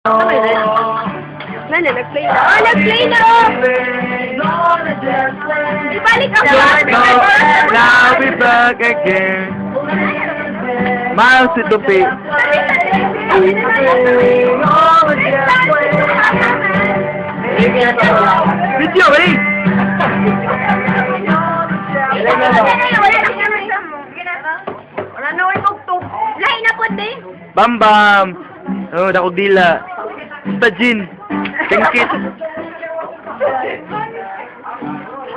Nani, nag-play na. Oh, nag-play na! Ibalik ako! Now be back again. Miles si Tupi. Video, eh! Wala na. Lahi na. Bam Bam! Oh, dakog dila. Stajin. Tingkit.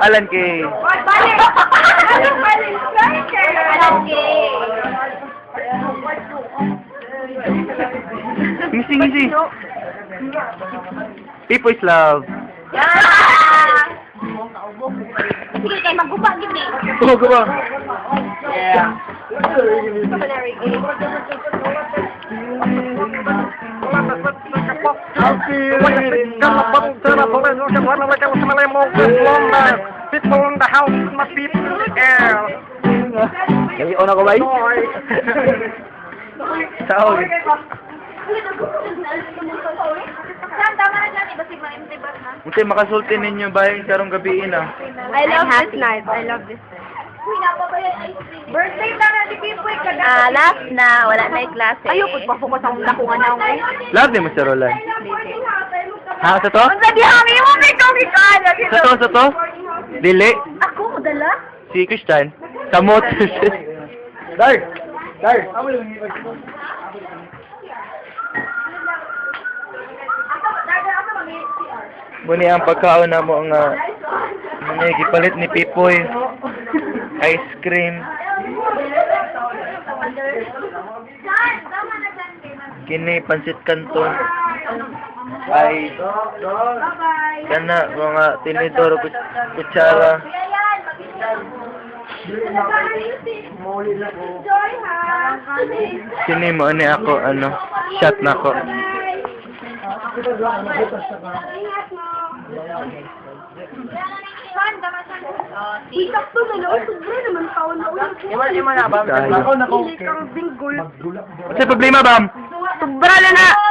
Alan kay. Ngisi, ngisi. People is love. Yeah! Sige, kayo maggupa, gini. Oh, ka ba? Yeah. People in the house must be air. Yung una ko ba? Tawag. Saan, tama na dyan. Iba si Maimtibat na. Munti makasulti ninyo ba yung karong gabi na? I love this night. I love this night. Birthday Ah, last na. Wala na yung klase. Ayaw, pagpafocus akong nakunga na ako eh. Love din mo si Roland. Ha, sa to? Ang sabi kami mo, may kami ka. Sa to, sa to? Dili. Ako, dala? Si Christian. Samot. Dar! Dar! Muni ang pagkaon na mo nga ano gipalit ni Pipoy. Ice cream. Kini pansit kanton. Ay kana mga tinidor kut kutsara. Kini mo ni ako ano shot na ko. Uy, sakto na lang. Sobrang naman taon na ulit. Ima, ima na ba? Ako na ko. The problema, Bam? Sobra na na.